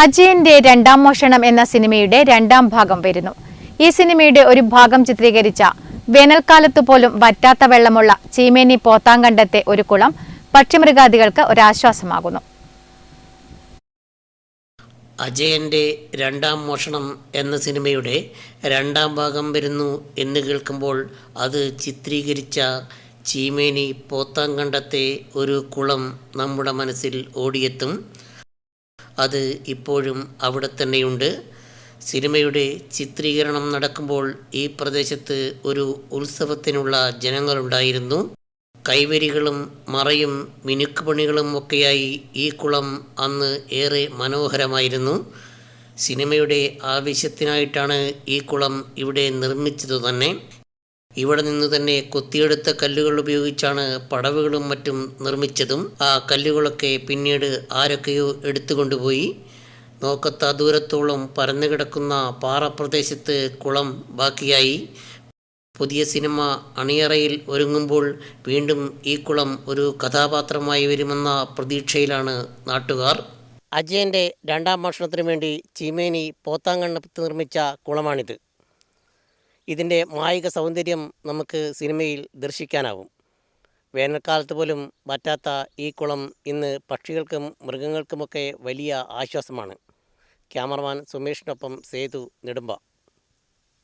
അജയന്റെ രണ്ടാം മോഷണം എന്ന സിനിമയുടെ രണ്ടാം ഭാഗം വരുന്നു. ഈ സിനിമയുടെ ഒരു ഭാഗം ചിത്രീകരിച്ച വേനൽക്കാലത്ത് പോലും വറ്റാത്ത വെള്ളമുള്ള ചീമേനി പോത്താങ്കണ്ടത്തെ ഒരു കുളം പക്ഷിമൃഗാദികൾക്ക് ഒരാശ്വാസമാകുന്നു. അജയന്റെ രണ്ടാം മോഷണം എന്ന സിനിമയുടെ രണ്ടാം ഭാഗം വരുന്നു എന്ന് കേൾക്കുമ്പോൾ അത് ചിത്രീകരിച്ച ചീമേനി പോത്താങ്കണ്ടത്തെ ഒരു കുളം നമ്മുടെ മനസ്സിൽ ഓടിയെത്തും. അത് ഇപ്പോഴും അവിടെ തന്നെയുണ്ട്. സിനിമയുടെ ചിത്രീകരണം നടക്കുമ്പോൾ ഈ പ്രദേശത്ത് ഒരു ഉത്സവത്തിനുള്ള ജനങ്ങളുണ്ടായിരുന്നു. കൈവരികളും മറയും മിനുക്കുപണികളും ഒക്കെയായി ഈ കുളം അന്ന് ഏറെ മനോഹരമായിരുന്നു. സിനിമയുടെ ആവശ്യത്തിനായിട്ടാണ് ഈ കുളം ഇവിടെ നിർമ്മിച്ചതു തന്നെ. ഇവിടെ നിന്ന് തന്നെ കൊത്തിയെടുത്ത കല്ലുകൾ ഉപയോഗിച്ചാണ് പടവുകളും മറ്റും നിർമ്മിച്ചതും. ആ കല്ലുകളൊക്കെ പിന്നീട് ആരൊക്കെയോ എടുത്തുകൊണ്ടുപോയി. നോക്കത്ത ദൂരത്തോളം പരന്നു കിടക്കുന്ന പാറപ്രദേശത്ത് കുളം ബാക്കിയായി. പുതിയ സിനിമ അണിയറയിൽ ഒരുങ്ങുമ്പോൾ വീണ്ടും ഈ കുളം ഒരു കഥാപാത്രമായി വരുമെന്ന പ്രതീക്ഷയിലാണ് നാട്ടുകാർ. അജയന്റെ രണ്ടാം ഭക്ഷണത്തിനു വേണ്ടി ചീമേനി പോത്താങ്കണ്ണത്ത് നിർമ്മിച്ച കുളമാണിത്. ഇതിന്റെ മായിക സൗന്ദര്യം നമുക്ക് സിനിമയിൽ ദർശിക്കാനാവും. വേനൽക്കാലത്ത് പോലും വറ്റാത്ത ഈ കുളം ഇന്ന് പക്ഷികൾക്കും മൃഗങ്ങൾക്കുമൊക്കെ വലിയ ആശ്വാസമാണ്. ക്യാമറമാൻ സുമേഷിനൊപ്പം സേതു നെടുമ്പ.